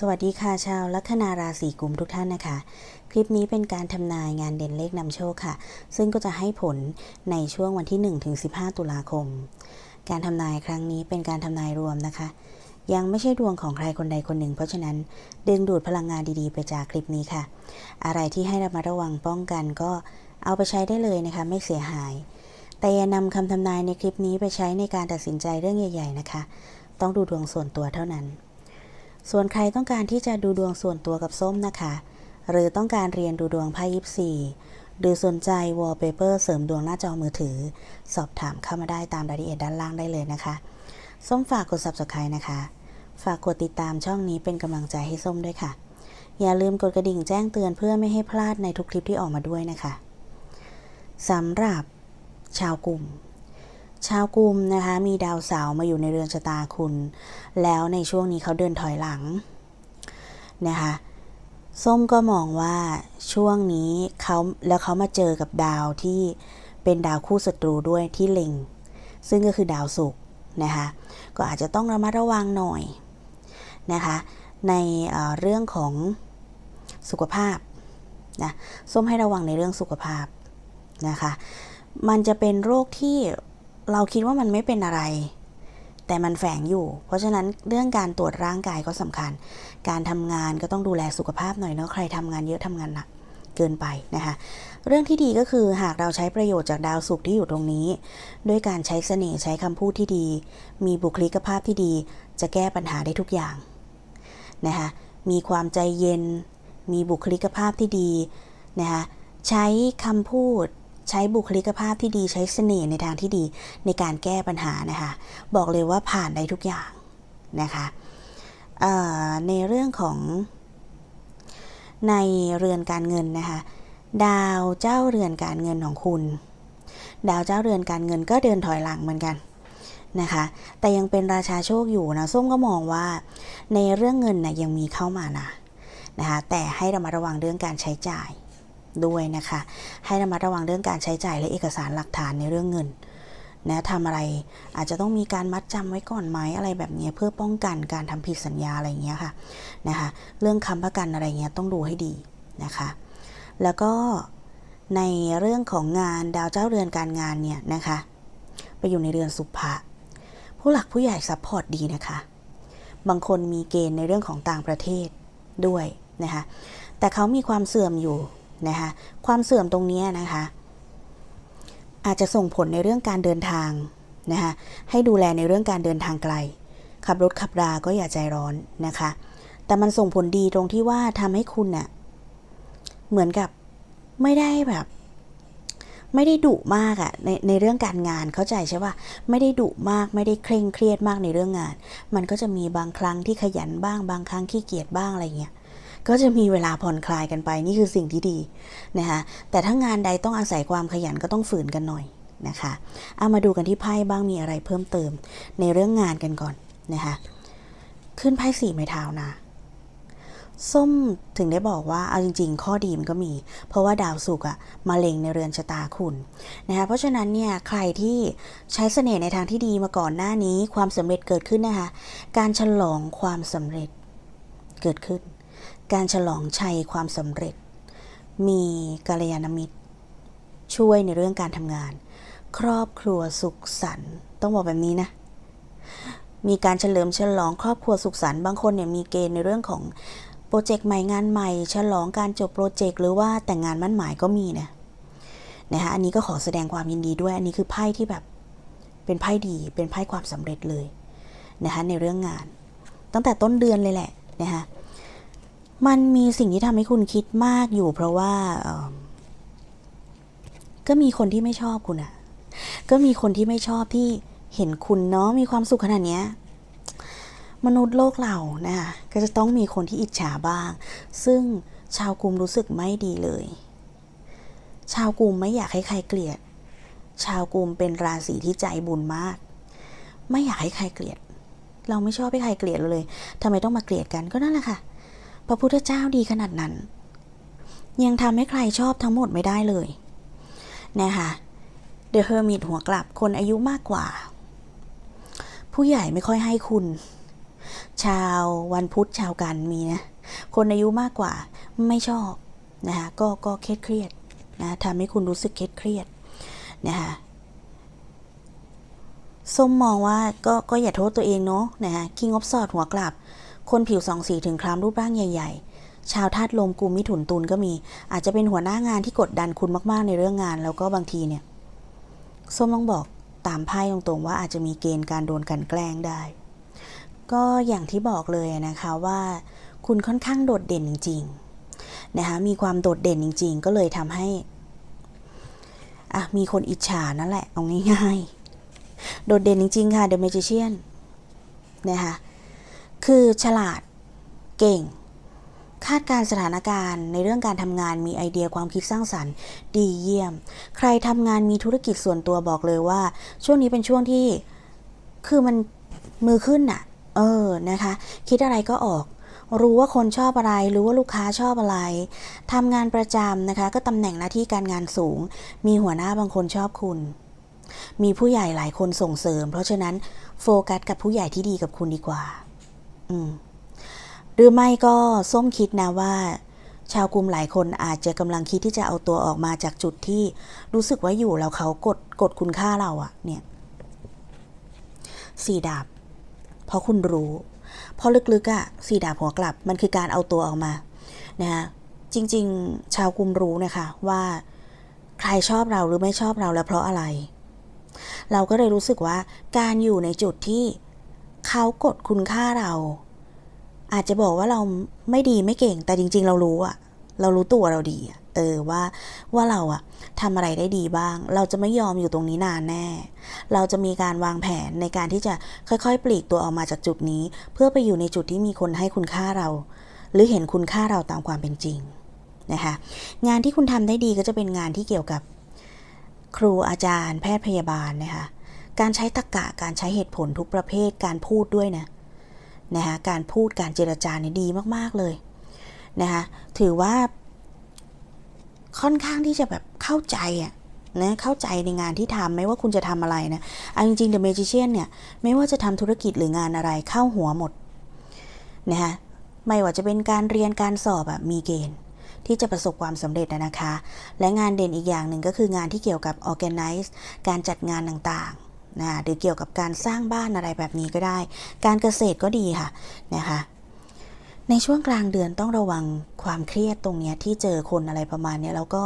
สวัสดีค่ะชาวลัคนาราศีกุมทุกท่านนะคะ คลิปนี้เป็นการทำนายงานเด่นเลขนำโชคค่ะ ซึ่งก็จะให้ผลในช่วงวันที่1ถึง15 ตุลาคม การทำนายครั้งนี้เป็นการทำนายรวมนะคะ ยังไม่ใช่ดวงของใครคนใดคนหนึ่ง เพราะฉะนั้นดึงดูดพลังงานดีๆ ไปจากคลิปนี้ค่ะ อะไรที่ให้ระมัดระวังป้องกันก็เอาไปใช้ได้เลยนะคะ ไม่เสียหาย แต่อย่านำคำทำนายในคลิปนี้ไปใช้ในการตัดสินใจเรื่องใหญ่ ๆ นะคะ ต้องดูดวงส่วนตัวเท่านั้น ส่วนใครต้องการที่จะดูดวงส่วนตัวกับส้มนะคะ หรือต้องการเรียนดูดวงไพ่ยิปซีหรือสนใจวอลเปเปอร์เสริมดวงหน้าจอมือถือ สอบถามเข้ามาได้ตามรายละเอียดด้านล่างได้เลยนะคะ ส้มฝากกด subscribe นะคะ ฝากกดติดตามช่องนี้เป็นกำลังใจให้ส้มด้วยค่ะ อย่าลืมกดกระดิ่งแจ้งเตือนเพื่อไม่ให้พลาดในทุกคลิปที่ออกมาด้วยนะคะสำหรับชาวกลุ่ม ชาวกุมนะคะ มีดาวเสาร์มาอยู่ในเรือนชะตาคุณ แล้วในช่วงนี้เขาเดินถอยหลังนะคะส้มก็มองว่าช่วงนี้เขาแล้วเขามาเจอกับดาวที่เป็นดาวคู่ศัตรูด้วยที่เล็ง ซึ่งก็คือดาวศุกร์นะคะก็อาจจะต้องระมัดระวังหน่อยนะคะในเเรื่องของสุขภาพนะส้มให้ระวังในเรื่องสุขภาพนะคะ มันจะเป็นโรคที่ เราคิดว่ามันไม่เป็นอะไร แต่มันแฝงอยู่ เพราะฉะนั้นเรื่องการตรวจร่างกายก็สำคัญ การทำงานก็ต้องดูแลสุขภาพหน่อยเนาะใครทำงานเยอะทำงานหนักเกินไปนะคะเรื่องที่ดีก็คือหากเราใช้ประโยชน์จากดาวศุกร์ที่อยู่ตรงนี้ ด้วยการใช้เสน่ห์ใช้คำพูดที่ดี มีบุคลิกภาพที่ดี จะแก้ปัญหาได้ทุกอย่างนะคะมีความใจเย็น มีบุคลิกภาพที่ดีนะคะใช้คำพูด ใช้บุคลิกภาพที่ดีใช้เสน่ห์ในทางที่ดีในการแก้ปัญหานะคะ บอกเลยว่าผ่านได้ทุกอย่างนะคะในเรื่องของในเรือนการเงินนะคะดาวเจ้าเรือนการเงินของคุณ ดาวเจ้าเรือนการเงินก็เดินถอยหลังเหมือนกันนะคะ แต่ยังเป็นราชาโชคอยู่นะส้มก็มองว่าในเรื่องเงินนะยังมีเข้ามานะนะคะแต่ให้ระมัดระวังเรื่องการใช้จ่าย ด้วยนะคะ ให้ระมัดระวังเรื่องการใช้จ่ายและเอกสารหลักฐานในเรื่องเงินนะทำอะไรอาจจะต้องมีการมัดจำไว้ก่อนไหมอะไรแบบนี้เพื่อป้องกันการทำผิดสัญญาอะไรอย่างเงี้ยค่ะนะคะเรื่องค้ำประกันอะไรเงี้ยต้องดูให้ดีนะคะ แล้วก็ในเรื่องของงานดาวเจ้าเรือนการงานเนี่ยนะคะไปอยู่ในเรือนสุภะผู้หลักผู้ใหญ่ซัพพอร์ตดีนะคะ บางคนมีเกณฑ์ในเรื่องของต่างประเทศด้วยนะคะแต่เขามีความเสื่อมอยู่ นะคะความเสื่อมตรงนี้นะคะ อาจจะส่งผลในเรื่องการเดินทางนะคะให้ดูแลในเรื่องการเดินทางไกล ขับรถขับราก็อย่าใจร้อนนะคะ แต่มันส่งผลดีตรงที่ว่าทำให้คุณเน่ะเหมือนกับไม่ได้แบบ ไม่ได้ดุมากอะในในเรื่องการงานเข้าใจใช่ป่ะไม่ได้ดุมากไม่ได้เคร่งเครียดมากในเรื่องงาน มันก็จะมีบางครั้งที่ขยันบ้างบางครั้งขี้เกียจบ้างอะไรเงี้ย ก็จะมีเวลาผ่อนคลายกันไปนี่คือสิ่งที่ดีนะคะแต่ถ้างานใดต้องอาศัยความขยันก็ต้องฝืนกันหน่อยนะคะเอามาดูกันที่ไพ่บ้างมีอะไรเพิ่มเติมในเรื่องงานกันก่อนนะคะขึ้นไพ่สี่ไม้เท้านะส้มถึงได้บอกว่าเอาจริง ๆ ข้อดีมันก็มี เพราะว่าดาวศุกร์อะมาเล็งในเรือนชะตาคุณนะคะเพราะฉะนั้นเนี่ยใครที่ใช้เสน่ห์ในทางที่ดีมาก่อนหน้านี้ความสำเร็จเกิดขึ้นนะคะการฉลองความสำเร็จเกิดขึ้น การฉลองชัยความสำเร็จ มีกัลยาณมิตร ช่วยในเรื่องการทำงาน ครอบครัวสุขสันต์ต้องบอกแบบนี้นะ มีการเฉลิมฉลองครอบครัวสุขสันต์บางคนเนี่ยมีเกณฑ์ในเรื่องของโปรเจกต์ใหม่งานใหม่ ฉลองการจบโปรเจกต์หรือว่าแต่งงานมั่นหมายก็มีนะนะคะอันนี้ก็ขอแสดงความยินดีด้วยอันนี้คือไพ่ที่แบบเป็นไพ่ดีเป็นไพ่ความสำเร็จเลยนะคะในเรื่องงาน ตั้งแต่ต้นเดือนเลยแหละนะคะ มันมีสิ่งที่ทำให้คุณคิดมากอยู่ เพราะว่าก็มีคนที่ไม่ชอบคุณอะก็มีคนที่ไม่ชอบที่เห็นคุณเนาะมีความสุขขนาดเนี้ยมนุษย์โลกเรานะคะก็จะต้องมีคนที่อิจฉาบ้าง ซึ่งชาวกลุ่มรู้สึกไม่ดีเลย ชาวกลุ่มไม่อยากให้ใครเกลียด ชาวกลุ่มเป็นราศีที่ใจบุญมาก ไม่อยากให้ใครเกลียด เราไม่ชอบให้ใครเกลียดเราเลยทำไมต้องมาเกลียดกันก็นั่นแหละค่ะ พระพุทธเจ้าดีขนาดนั้น ยังทำให้ใครชอบทั้งหมดไม่ได้เลยนะคะเดอะเฮอร์มิตหัวกลับคนอายุมากกว่า ผู้ใหญ่ไม่ค่อยให้คุณ ชาววันพุธชาวกันมีนะ คนอายุมากกว่าไม่ชอบนะคะก็ก็เครียดเครียดนะทำให้คุณรู้สึกเครียดเครียดนะคะส้มมองว่าก็ก็อย่าโทษตัวเองเนาะนะคะ King of Swords หัวกลับ คนผิวสองสีถึงคล้ำรูปร่างใหญ่ ๆ ชาวธาตุลมกุมมิถุนตุลก็มี อาจจะเป็นหัวหน้างานที่กดดันคุณมากๆในเรื่องงาน แล้วก็บางทีเนี่ยส้มต้องบอกตามไพ่ตรงๆ ว่าอาจจะมีเกณฑ์การโดนกันแกล้งได้ ก็อย่างที่บอกเลยนะคะว่า คุณค่อนข้างโดดเด่นจริงๆนะคะมีความโดดเด่นจริง ๆ ก็เลยทำให้อะมีคนอิจฉานั่นแหละเอาง่ายๆ โดดเด่นจริง ๆ ค่ะ The Magician นะคะ คือฉลาด เก่ง คาดการสถานการณ์ในเรื่องการทำงานมีไอเดียความคิดสร้างสรรค์ ดีเยี่ยม ใครทำงานมีธุรกิจส่วนตัวบอกเลยว่า ช่วงนี้เป็นช่วงที่คือมันมือขึ้นน่ะเออนะคะ คิดอะไรก็ออกรู้ว่าคนชอบอะไร รู้ว่าลูกค้าชอบอะไร ทำงานประจำนะคะ ก็ตำแหน่งหน้าที่การงานสูง มีหัวหน้าบางคนชอบคุณ มีผู้ใหญ่หลายคนส่งเสริม เพราะฉะนั้นโฟกัสกับผู้ใหญ่ที่ดีกับคุณดีกว่า หรือไม่ก็ส้มคิดนะว่า ชาวกลุ่มหลายคนอาจจะกำลังคิดที่จะเอาตัวออกมาจากจุดที่รู้สึกว่าอยู่แล้วเขากดกดคุณค่าเราอะเนี่ยสี่ดาบ เพราะคุณรู้ เพราะลึกๆอะสี่ดาบหัวกลับ มันคือการเอาตัวออกมานะคะจริง ๆ ชาวกลุ่มรู้นะคะว่าใครชอบเราหรือไม่ชอบเราและเพราะอะไร เราก็เลยรู้สึกว่าการอยู่ในจุดที่ เขากดคุณค่าเรา อาจจะบอกว่าเราไม่ดีไม่เก่ง แต่จริง ๆ เรารู้อะเรารู้ตัวเราดีอะเออว่าว่าเราอะทำอะไรได้ดีบ้าง เราจะไม่ยอมอยู่ตรงนี้นานแน่ เราจะมีการวางแผนในการที่จะค่อยๆ ปลีกตัวออกมาจากจุดนี้ เพื่อไปอยู่ในจุดที่มีคนให้คุณค่าเรา หรือเห็นคุณค่าเราตามความเป็นจริงนะคะงานที่คุณทำได้ดีก็จะเป็นงานที่เกี่ยวกับครูอาจารย์ แพทย์พยาบาลนะคะ การใช้ตรรกะการใช้เหตุผลทุกประเภทการพูดด้วยนะนะคะการพูดการเจรจาเนี่ยดีมากๆเลยนะคะถือว่าค่อนข้างที่จะแบบเข้าใจอะนะเข้าใจในงานที่ทำไม่ว่าคุณจะทำอะไรนะเอาจริงๆ The Magician เนี่ยไม่ว่าจะทำธุรกิจหรืองานอะไรเข้าหัวหมดนะคะไม่ว่าจะเป็นการเรียนการสอบอะมีเกณฑ์ ที่จะประสบความสำเร็จนะคะ และงานเด่นอีกอย่างหนึ่งก็คืองานที่เกี่ยวกับ organize การจัดงานต่าง นะหรือเกี่ยวกับการสร้างบ้านอะไรแบบนี้ก็ได้ การเกษตรก็ดีค่ะนะคะในช่วงกลางเดือนต้องระวังความเครียดตรงนี้ที่เจอคนอะไรประมาณนี้แล้วก็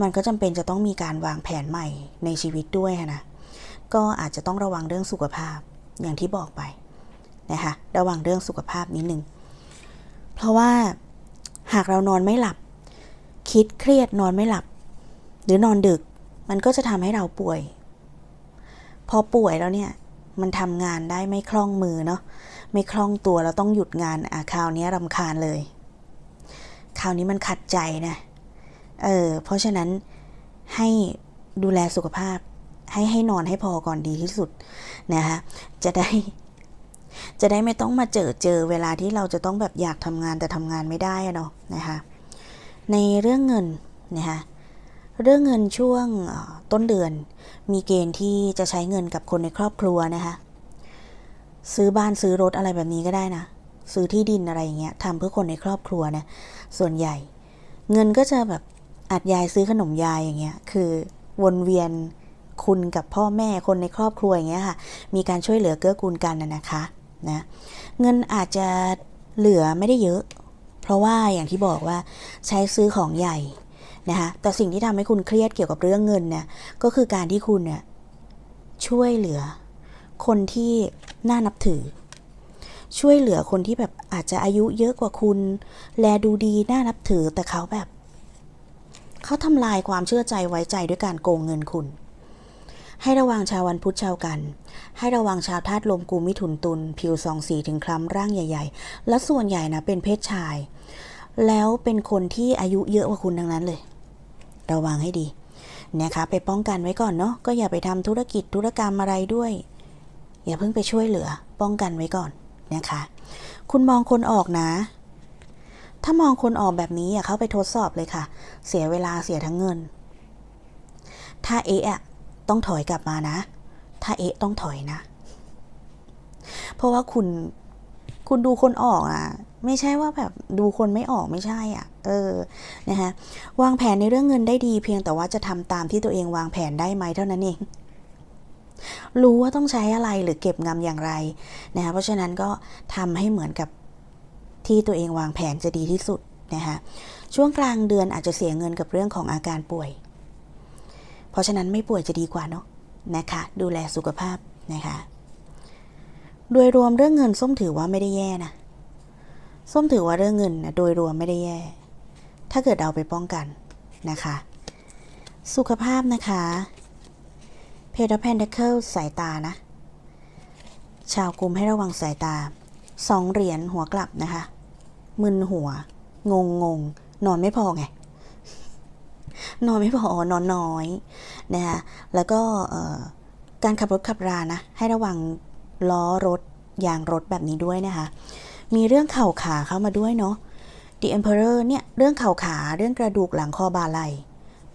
มันก็จำเป็นจะต้องมีการวางแผนใหม่ในชีวิตด้วยนะก็อาจจะต้องระวังเรื่องสุขภาพอย่างที่บอกไปนะคะระวังเรื่องสุขภาพนิดนึงเพราะว่าหากเรานอนไม่หลับ คิดเครียดนอนไม่หลับ หรือนอนดึก มันก็จะทำให้เราป่วย พอป่วยแล้วเนี่ยมันทำงานได้ไม่คล่องมือเนาะไม่คล่องตัวเราต้องหยุดงานอะคราวนี้รำคาญเลย คราวนี้มันขัดใจนะเออเพราะฉะนั้นให้ดูแลสุขภาพ ให้ให้นอนให้พอก่อนดีที่สุดนะคะจะได้ จะได้ไม่ต้องมาเจอเจอเวลาที่เราจะต้องแบบอยากทำงานแต่ทำงานไม่ได้อะเนาะนะคะในเรื่องเงินนะคะ เรื่องเงินช่วงต้นเดือน มีเกณฑ์ที่จะใช้เงินกับคนในครอบครัวนะคะ ซื้อบ้านซื้อรถอะไรแบบนี้ก็ได้นะ ซื้อที่ดินอะไรอย่างเงี้ยทำเพื่อคนในครอบครัวนะ ส่วนใหญ่ เงินก็จะแบบอัดยายซื้อขนมยายอย่างเงี้ย คือวนเวียนคุณกับพ่อแม่คนในครอบครัวอย่างเงี้ยค่ะ มีการช่วยเหลือเกื้อกูลกันนะนะคะนะเงินอาจจะเหลือไม่ได้เยอะ เพราะว่าอย่างที่บอกว่าใช้ซื้อของใหญ่ นะคะแต่สิ่งที่ทำให้คุณเครียดเกี่ยวกับเรื่องเงินเนี่ยก็คือการที่คุณเนี่ยช่วยเหลือ คนที่น่านับถือ ช่วยเหลือคนที่แบบอาจจะอายุเยอะกว่าคุณ แลดูดีน่านับถือแต่เขาแบบเขาทำลายความเชื่อใจไว้ใจด้วยการโกงเงินคุณ ให้ระวังชาววันพุธชาวกัน ให้ระวังชาวธาตุลมกูมิถุนตุลผิวสองสีถึงคล้ำร่างใหญ่ ๆ และส่วนใหญ่นะเป็นเพศชาย แล้วเป็นคนที่อายุเยอะกว่าคุณทั้งนั้นเลย ระวังให้ดีนะคะไปป้องกันไว้ก่อนเนาะก็อย่าไปทำธุรกิจธุรกรรมอะไรด้วย อย่าเพิ่งไปช่วยเหลือ ป้องกันไว้ก่อนนะคะ คุณมองคนออกนะ ถ้ามองคนออกแบบนี้อย่าเข้าไปทดสอบเลยค่ะ เสียเวลาเสียทั้งเงิน ถ้าเอะอะต้องถอยกลับมานะ ถ้าเอะต้องถอยนะ เพราะว่าคุณคุณดูคนออกอะ ไม่ใช่ว่าแบบดูคนไม่ออกไม่ใช่อะ เออ นะคะวางแผนในเรื่องเงินได้ดี เพียงแต่ว่าจะทำตามที่ตัวเองวางแผนได้ไหมเท่านั้นเอง รู้ว่าต้องใช้อะไรหรือเก็บงำอย่างไรนะคะเพราะฉะนั้นก็ทำให้เหมือนกับที่ตัวเองวางแผนจะดีที่สุดนะคะช่วงกลางเดือนอาจจะเสียเงินกับเรื่องของอาการป่วย เพราะฉะนั้นไม่ป่วยจะดีกว่าเนาะนะคะ ดูแลสุขภาพนะคะ โดยรวมเรื่องเงินส้มถือว่าไม่ได้แย่นะ ส้มถือว่าเรื่องเงินนะโดยรวมไม่ได้แย่ ถ้าเกิดเอาไปป้องกันนะคะ สุขภาพนะคะเพดแพนเดเคิลสายตานะ ชาวกลุ่มให้ระวังสายตาสองเหรียญหัวกลับนะคะ มึนหัว งงงงนอนไม่พอไง นอนไม่พอนอนน้อยนะคะแล้วก็การขับรถขับรานะ ให้ระวังล้อรถยางรถแบบนี้ด้วยนะคะ มีเรื่องเข่าขาเข้ามาด้วยเนาะ The Emperor เนี่ยเรื่องเข่าขาเรื่องกระดูกหลังคอบ่าไหล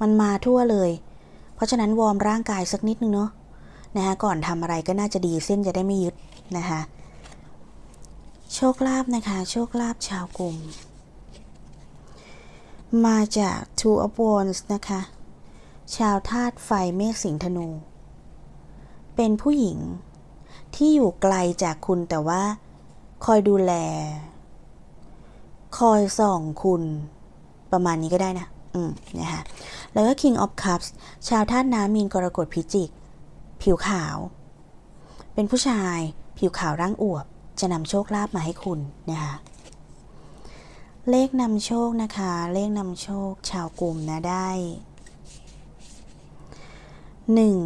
มันมาทั่วเลย เพราะฉะนั้นวอร์มร่างกายสักนิดนึงเนาะนะคะก่อนทำอะไรก็น่าจะดีเส้นจะได้ไม่ยึดนะคะโชคลาภนะคะ โชคลาภชาวกลุ่ม มาจาก Two of Wands นะคะ ชาวธาตุไฟเมษสิงห์ธนู เป็นผู้หญิงที่อยู่ไกลจากคุณแต่ว่า คอยดูแล คอยส่องคุณประมาณนี้ก็ได้นะ อืม นะคะ แล้วก็ King of Cups ชาวธาตุน้ำมีนกรกฎพิจิก ผิวขาว เป็นผู้ชาย ผิวขาวร่างอวบ จะนำโชคลาภมาให้คุณนะคะ เลขนำโชคนะคะ เลขนำโชค ชาวกลุ่มนะได้หนึ่ง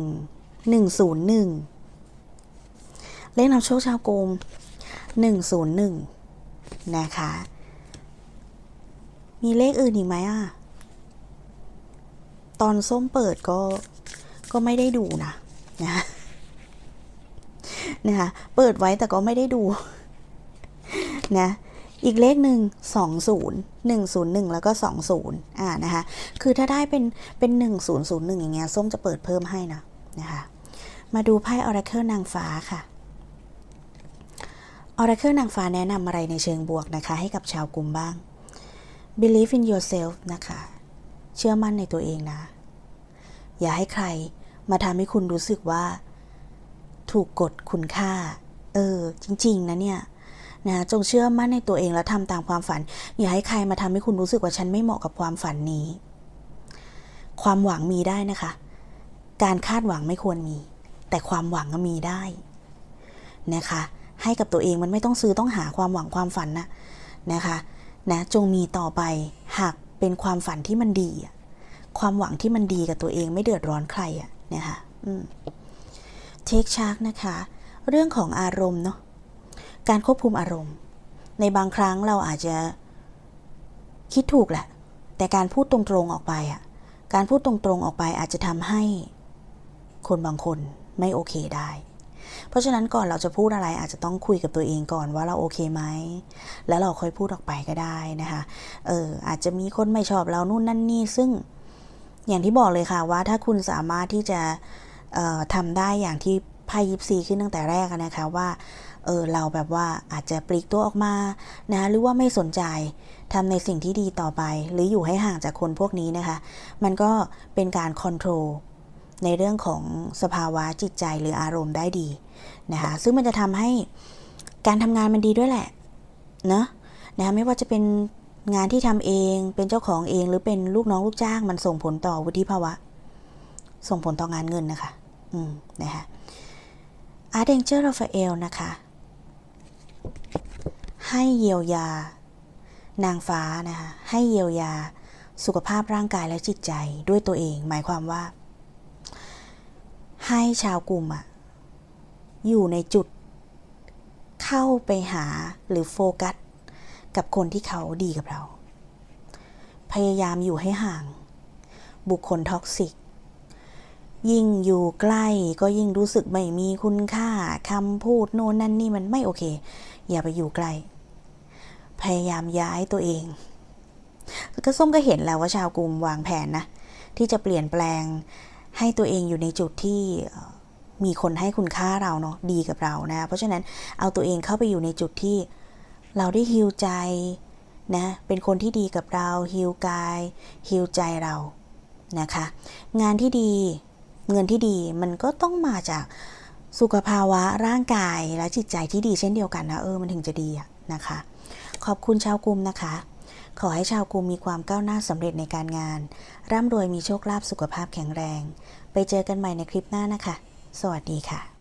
หนึ่งศูนย์หนึ่งเลขนำโชคชาวกลุ่ม หนึ่งศูนย์หนึ่งนะคะ มีเลขอื่นอีกไหมอะ ตอนส้มเปิดก็ก็ไม่ได้ดูนะนะนะคะเปิดไว้แต่ก็ไม่ได้ดูนะอีกเลขหนึ่งสองศูนย์หนึ่งศูนย์หนึ่งแล้วก็สองศูนย์อ่านะคะ คือถ้าได้เป็นเป็นหนึ่งศูนย์ศูนย์หนึ่งอย่างเงี้ย ส้มจะเปิดเพิ่มให้นะนะคะ มาดูไพ่ออราเคิลนางฟ้าค่ะ ออราเคิลนางฟ้าแนะนำอะไรในเชิงบวกนะคะ ให้กับชาวกลุ่มบ้าง believe in yourself นะคะ เชื่อมั่นในตัวเองนะ อย่าให้ใครมาทำให้คุณรู้สึกว่า ถูกกดคุณค่า เออ จริง ๆ นะเนี่ยนะจงเชื่อมั่นในตัวเองแล้วทำตามความฝัน อย่าให้ใครมาทำให้คุณรู้สึกว่าฉันไม่เหมาะกับความฝันนี้ ความหวังมีได้นะคะ การคาดหวังไม่ควรมี แต่ความหวังก็มีได้นะคะ ให้กับตัวเองมันไม่ต้องซื้อต้องหาความหวังความฝันนะนะคะนะจงมีต่อไปหากเป็นความฝันที่มันดีความหวังที่มันดีกับตัวเองไม่เดือดร้อนใครอะนะคะเทคชาร์กนะคะ เรื่องของอารมณ์เนาะการควบคุมอารมณ์ ในบางครั้งเราอาจจะคิดถูกแหละ แต่การพูดตรงๆออกไปอะการพูดตรงๆออกไปอาจจะทำให้คนบางคนไม่โอเคได้ เพราะฉะนั้นก่อนเราจะพูดอะไรอาจจะต้องคุยกับตัวเองก่อนว่าเราโอเคไหม แล้วเราค่อยพูดออกไปก็ได้นะคะ เอออาจจะมีคนไม่ชอบเรานู่นนั่นนี่ซึ่งอย่างที่บอกเลยค่ะว่าถ้าคุณสามารถที่จะทำได้อย่างที่ไพ่ยิปซีขึ้นตั้งแต่แรกนะคะว่าเออเราแบบว่าอาจจะปลีกตัวออกมานะหรือว่าไม่สนใจทำในสิ่งที่ดีต่อไป หรืออยู่ให้ห่างจากคนพวกนี้นะคะ มันก็เป็นการคอนโทรล ในเรื่องของสภาวะจิตใจหรืออารมณ์ได้ดีนะคะซึ่งมันจะทำให้การทำงานมันดีด้วยแหละเนาะนะคะไม่ว่าจะเป็นงานที่ทำเองเป็นเจ้าของเองหรือเป็นลูกน้องลูกจ้างมันส่งผลต่อวุฒิภาวะ ส่งผลต่องานเงินนะคะ อืมนะคะอาร์เดนเจอร์ราฟาเอลนะคะ ให้เยียวยา นางฟ้านะคะ ให้เยียวยาสุขภาพร่างกายและจิตใจด้วยตัวเอง หมายความว่า ให้ชาวกลุ่มอะอยู่ในจุด เข้าไปหาหรือโฟกัส กับคนที่เขาดีกับเรา พยายามอยู่ให้ห่าง บุคคลท็อกซิก ยิ่งอยู่ใกล้ก็ยิ่งรู้สึกไม่มีคุณค่าคำพูดโน่นนั่นนี่มันไม่โอเค อย่าไปอยู่ใกล้ พยายามย้ายตัวเองก็ส้มก็เห็นแล้วว่าชาวกลุ่มวางแผนนะ ที่จะเปลี่ยนแปลง ให้ตัวเองอยู่ในจุดที่มีคนให้คุณค่าเราเนาะดีกับเรานะ เพราะฉะนั้นเอาตัวเองเข้าไปอยู่ในจุดที่เราได้ฮิวใจนะเป็นคนที่ดีกับเราฮิวกายฮิวใจเรานะคะงานที่ดีเงินที่ดีมันก็ต้องมาจากสุขภาวะร่างกายและจิตใจที่ดีเช่นเดียวกันนะเออมันถึงจะดีอะนะคะ ขอบคุณชาวกลุ่มนะคะ ขอให้ชาวกูมีความก้าวหน้าสำเร็จในการงาน ร่ำรวยมีโชคลาภสุขภาพแข็งแรง ไปเจอกันใหม่ในคลิปหน้านะคะ สวัสดีค่ะ